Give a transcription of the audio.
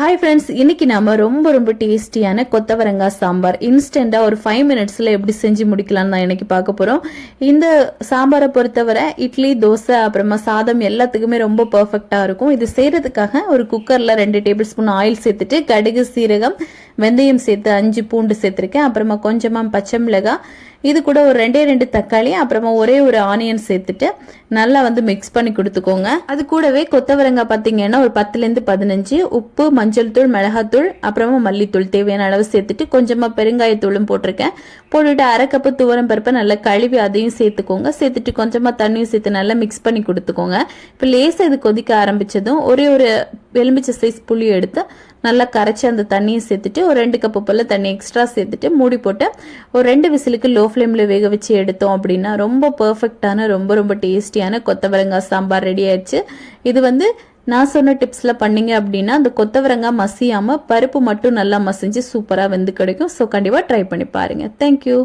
Hi friends இன்னைக்கு நாம ரொம்ப ரொம்ப டேஸ்டியான கொத்தவரங்காய் சாம்பார். இன்ஸ்டண்ட்டாக ஒரு ஃபைவ் மினிட்ஸில் எப்படி செஞ்சு முடிக்கலாம்னு தான் இன்னைக்கு பார்க்க போகிறோம் இந்த சாம்பாரை பொறுத்தவரை இட்லி தோசை அப்புறமா சாதம் எல்லாத்துக்குமே ரொம்ப பர்ஃபெக்டாக இருக்கும். இது செய்கிறதுக்காக ஒரு குக்கரில் ரெண்டு டேபிள் ஸ்பூன் ஆயில் சேர்த்துட்டு கடுகு சீரகம் வெந்தயம் சேர்த்து அஞ்சு பூண்டு சேர்த்துருக்கேன். அப்புறமா கொஞ்சமாக பச்சை மிளகாய் இது கூட ஒரு ரெண்டே ரெண்டு தக்காளி அப்புறமா ஒரே ஒரு ஆனியன் சேர்த்துட்டு நல்லா வந்து மிக்ஸ் பண்ணி கொடுத்துக்கோங்க. அது கூடவே கொத்தவரங்காய் பார்த்தீங்கன்னா ஒரு பத்துலேருந்து பதினஞ்சு உப்பு மஞ்சள் தூள் மிளகாத்தூள் அப்புறமா மல்லித்தூள் தேவையான அளவு சேர்த்துட்டு கொஞ்சமாக பெருங்காயத்தூளும் போட்டிருக்கேன். போட்டுட்டு அரை கப்பு துவரம் பருப்பை நல்லா கழுவி அதையும் சேர்த்துக்கோங்க. சேர்த்துட்டு கொஞ்சமாக தண்ணியும் சேர்த்து நல்லா மிக்ஸ் பண்ணி கொடுத்துக்கோங்க. இப்போ லேசாக இது கொதிக்க ஆரம்பித்ததும் ஒரே ஒரு எலுமிச்சை சைஸ் புளி எடுத்து நல்லா கரைச்சி அந்த தண்ணியை சேர்த்துட்டு ஒரு ரெண்டு கப்பு போல் தண்ணி எக்ஸ்ட்ரா சேர்த்துட்டு மூடி போட்டு ஒரு ரெண்டு விசிலுக்கு லோ ஃப்ளேமில் வேக வச்சு எடுத்தோம் அப்படின்னா ரொம்ப பர்ஃபெக்டான ரொம்ப ரொம்ப டேஸ்டியான கொத்தவரங்காய் சாம்பார் ரெடி ஆயிடுச்சு. இது வந்து நான் சொன்ன டிப்ஸில் பண்ணீங்க அப்படின்னா அந்த கொத்தவரங்காய் மசியாமல் பருப்பு மட்டும் நல்லா மசிஞ்சு சூப்பராக வெந்து கிடைக்கும். ஸோ கண்டிப்பாக ட்ரை பண்ணி பாருங்கள் தேங்க்யூ